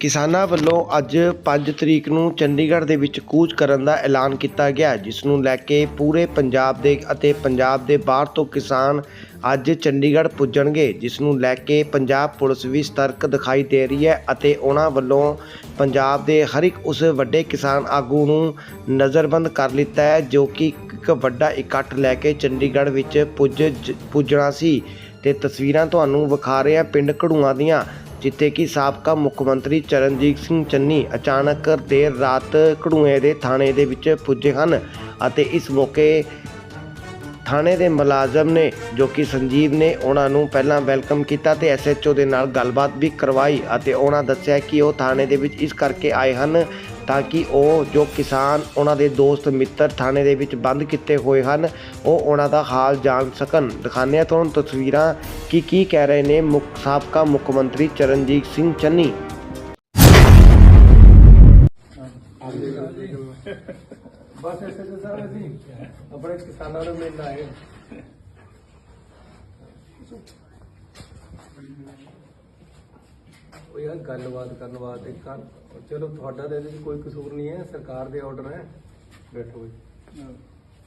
ਕਿਸਾਨਾਂ ਵੱਲੋਂ ਅੱਜ 5 ਤਰੀਕ ਨੂੰ ਚੰਡੀਗੜ੍ਹ ਦੇ ਵਿੱਚ ਕੂਚ ਕਰਨ ਦਾ ਐਲਾਨ ਕੀਤਾ ਗਿਆ, ਜਿਸ ਨੂੰ ਲੈ ਕੇ ਪੂਰੇ ਪੰਜਾਬ ਦੇ ਅਤੇ ਪੰਜਾਬ ਦੇ ਬਾਹਰ ਤੋਂ ਕਿਸਾਨ ਅੱਜ ਚੰਡੀਗੜ੍ਹ ਪੁੱਜਣਗੇ, ਜਿਸ ਨੂੰ ਲੈ ਕੇ ਪੰਜਾਬ ਪੁਲਿਸ ਵੀ ਸਤਰਕ ਦਿਖਾਈ ਦੇ ਰਹੀ ਹੈ ਅਤੇ ਉਹਨਾਂ ਵੱਲੋਂ ਪੰਜਾਬ ਦੇ ਹਰ ਇੱਕ ਉਸ ਵੱਡੇ ਕਿਸਾਨ ਆਗੂ ਨੂੰ ਨਜ਼ਰਬੰਦ ਕਰ ਲਿੱਤਾ ਹੈ, ਜੋ ਕਿ ਇੱਕ ਵੱਡਾ ਇਕੱਠ ਲੈ ਕੇ ਚੰਡੀਗੜ੍ਹ ਵਿੱਚ ਪੁੱਜ ਪੁੱਜਣਾ ਸੀ। ਤੇ ਤਸਵੀਰਾਂ ਤੁਹਾਨੂੰ ਵਿਖਾ ਰਹੇ ਹਾਂ ਪਿੰਡ ਘੜੂਆਂ ਦੀਆਂ। ਜਿੱਥੇ ਕਿ ਸਾਬਕਾ ਮੁੱਖ ਮੰਤਰੀ ਚਰਨਜੀਤ ਸਿੰਘ ਚੰਨੀ ਅਚਾਨਕ ਦੇਰ ਰਾਤ ਘੜੂਏ ਦੇ ਥਾਣੇ ਦੇ ਵਿੱਚ ਪੁੱਜੇ ਹਨ ਅਤੇ ਇਸ ਮੌਕੇ ਥਾਣੇ ਦੇ ਮੁਲਾਜ਼ਮ ਨੇ, ਜੋ ਕਿ ਸੰਜੀਵ ਨੇ, ਉਹਨਾਂ ਨੂੰ ਪਹਿਲਾਂ ਵੈਲਕਮ ਕੀਤਾ ਤੇ ਐਸਐਚਓ ਦੇ ਨਾਲ ਗੱਲਬਾਤ ਵੀ ਕਰਵਾਈ ਅਤੇ ਉਹਨਾਂ ਦੱਸਿਆ ਕਿ ਉਹ ਥਾਣੇ ਦੇ ਵਿੱਚ ਇਸ ਕਰਕੇ ਆਏ ਹਨ ਤਾਂ ਕਿ ਉਹ ਜੋ ਕਿਸਾਨ ਉਹਨਾਂ ਦੇ ਦੋਸਤ, ਮਿੱਤਰ ਥਾਣੇ ਦੇ ਵਿੱਚ ਬੰਦ ਕੀਤੇ ਹੋਏ ਹਨ, ਉਹ ਉਹਨਾਂ ਦਾ ਹਾਲ ਜਾਣ ਸਕਣ। ਦਿਖਾਉਂਦੇ ਹਾਂ ਤੁਹਾਨੂੰ ਤਸਵੀਰਾਂ ਕਿ ਕੀ ਕਹਿ ਰਹੇ ਨੇ ਮੁੱਖ, ਸਾਬਕਾ ਮੁੱਖ ਮੰਤਰੀ ਚਰਨਜੀਤ ਸਿੰਘ ਚੰਨੀ। ਬਸ ਇਸੇ ਤੇ ਸਰ ਅਸੀਂ ਆਪਣੇ ਕਿਸਾਨਾਂ ਨੂੰ ਮਿਲਣ ਆਏ ਉਹ ਯਾਰ ਗੱਲਬਾਤ ਕਰਨ ਵਾਸਤੇ ਕਰ ਚਲੋ ਤੁਹਾਡਾ ਤਾਂ ਇਹਦੇ 'ਚ ਕੋਈ ਕਸੂਰ ਨਹੀਂ ਹੈ, ਸਰਕਾਰ ਦੇ ਆਰਡਰ ਹੈ। ਬੈਠੋ ਜੀ।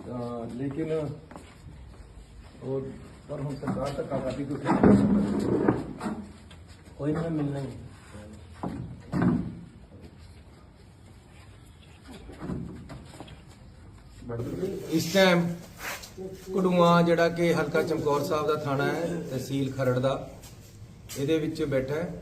ਤਾਂ ਲੇਕਿਨ ਉਹ ਪਰ ਹੁਣ ਸਰਕਾਰ ਧੱਕਾ ਕਰਦੀ ਤੁਸੀਂ ਕੋਈ ਨਾ ਮਿਲਣਾ ਹੀ। ਇਸ ਟਾਈਮ ਕੜੂਆ ਜਿਹੜਾ ਕਿ ਹਲਕਾ ਚਮਕੌਰ ਸਾਹਿਬ ਦਾ ਥਾਣਾ ਹੈ, ਤਹਿਸੀਲ ਖਰੜ ਦਾ, ਇਹਦੇ ਵਿੱਚ ਬੈਠਾ ਹੈ।